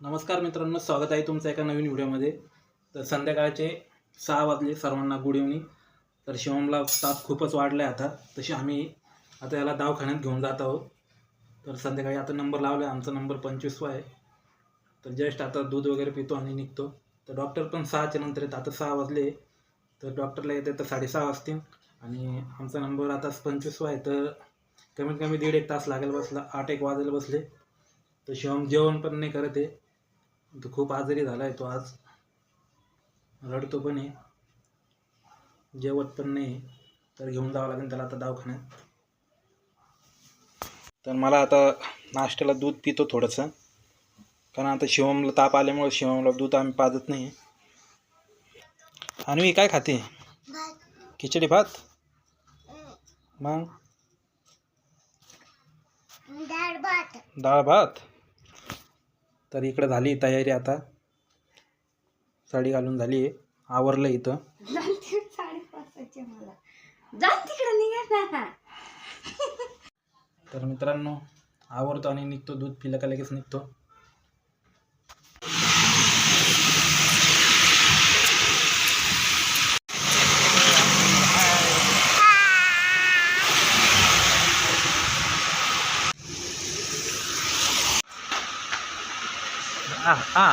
नमस्कार मित्रांनो स्वागत आहे तुमचं एका नवीन व्हिडिओमध्ये. तर संध्याकाळचे सहा वाजले सर्वांना गुड इव्हनिंग तर शिवमला ताप खूपच वाढला आहे आता. तशी आम्ही आता याला दवाखान्यात घेऊन जात आहोत. तर संध्याकाळी आता नंबर लावला आहे आमचा नंबर पंचवीसवा आहे. तर जस्ट आता दूध वगैरे पितो आणि निघतो. तर डॉक्टर पण सहाच्या नंतर येत आता सहा वाजले. तर डॉक्टरला येते तर साडेसहा वाजतील. आणि आमचा नंबर आता पंचवीसवा आहे. तर कमीत कमी दीड एक तास लागेल बसला. आठ एक वाजायला बसले. तर शिवम जेवण पण नाही करत आहे. तो खूप आजारी झाला आहे तो आज रडतो पण आहे. जेवत पण नाही तर घेऊन जावं लागेल त्याला आता दवाखान्यात. तर मला आता नाश्त्याला दूध पितो थोडंसं. कारण आता शिवमला ताप आल्यामुळे शिवमला दूध आम्ही पाजत नाही. आणि काय खाते? खिचडी भात? मग? डाळ भात. डाळ भात? तर इकडं झाली तयारी आता. साडी घालून झाली आहे. आवरलं इथं. तर मित्रांनो आवरतो आणि निघतो. दूध पिलं का लगेच निघतो. आ आ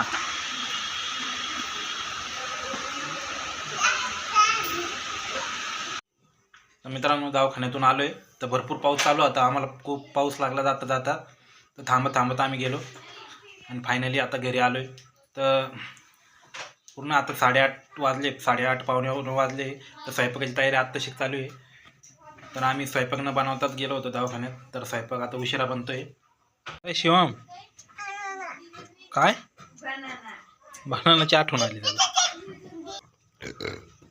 मित्रांनो दवाखान्यातून आलो आहे तर भरपूर पाऊस चालू होता आम्हाला खूप पाऊस लागला जाता जाता. तर थांबत थांबत आम्ही गेलो. आणि फायनली आता घरी आलो आहे तर पूर्ण आता साडेआठ वाजले. साडेआठ पावणे नऊ वाजले. तर स्वयंपाकाची तयारी आत्ताशी चालू आहे. तर आम्ही स्वयंपाक न बनवताच गेलो होतो दवाखान्यात. तर स्वयंपाक आता उशिरा बनतोय. आहे शिवम. काय? बनानाची आठवण आली त्याला.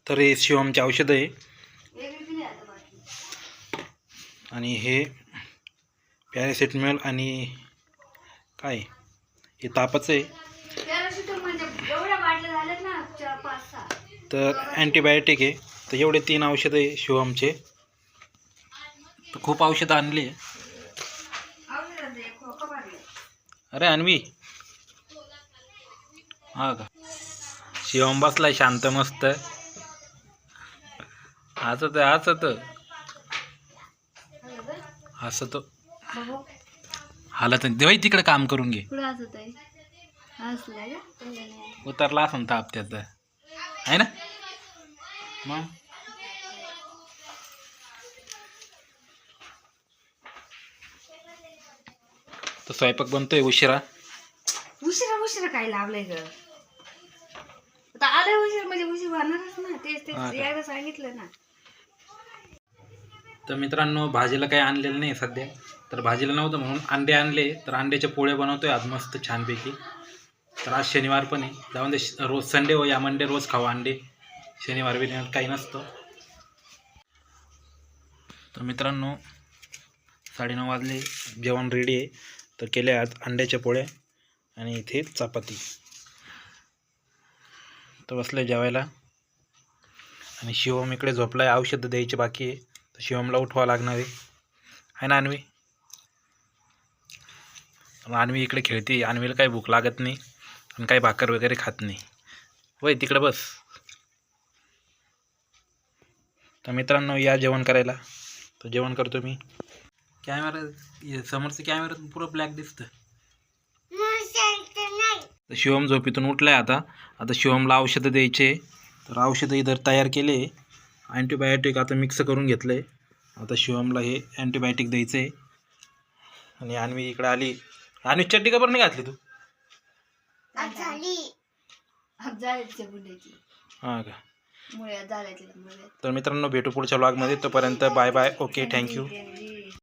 तर हे शिवमचे औषध आहे. आणि हे पॅरासिटमॉल आणि काय? हे तापाचं आहे. म्हणजे तर अँटीबायोटिक आहे. तर एवढे तीन औषधं आहे शिवमचे. तर खूप औषधं आणली अरे अन्वी हा का? शिवम बसलाय शांत मस्त. हसत हसत. हसतो. हालत देवाई तिकडे काम करून घे. उतरला असं ताप त्याचा. आहे ना? मग? स्वयंपाक बनतोय उशिरा. उशिरा उशिरा काय लावलंय ग? आलं उशीर म्हणजे उशीर होणारच ना. तेच हा तेच. का? एकदा सांगितलं ना. तर मित्रांनो भाजीला काही आणलेलं नाही सध्या. तर भाजीला नव्हतं म्हणून अंडे आणले. तर अंड्याचे पोळे बनवतोय आज मस्त छानपैकी. तर आज शनिवार पण आहे. जाऊन दे श- रोज संडे हो या मंडे रोज खाऊ अंडे. शनिवार बिनिवार काही नसतं. तर मित्रांनो साडेनऊ वाजले. जेवण रेडी आहे. तर केले आज अंड्याच्या पोळ्या आणि इथे चपाती. तर बसले जेवायला. आणि शिवम इकडे झोपलाय औषधं द्यायची बाकी आहे. तर शिवमला उठवा लागणार आहे. आहे ना अन्वी. अन्वी इकडे खेळते. अन्वीला काही भूक लागत नाही आणि काही भाकर वगैरे खात नाही. वय तिकडे बस. तर मित्रांनो या जेवण करायला. तर जेवण करतो मी. कॅमेरा हे समोरचं कॅमेरा पुरं ब्लॅक दिसतं. तर शिवम झोपेतून उठलाय आता. आता शिवमला औषधं द्यायचे. तर औषधं इधर तयार केले. अँटीबायोटिक आता मिक्स करून घेतलं. आहे आता शिवमला हे अँटीबायोटिक द्यायचं. आहे आणि अन्वी इकडे आली. अन्वी चड्डी का बरं नाही घातली तू? हां का? मुळे झाल्याच्या मुळे तर मित्रांनो भेटू पुढच्या व्लॉगमध्ये तोपर्यंत बाय बाय. Okay thank you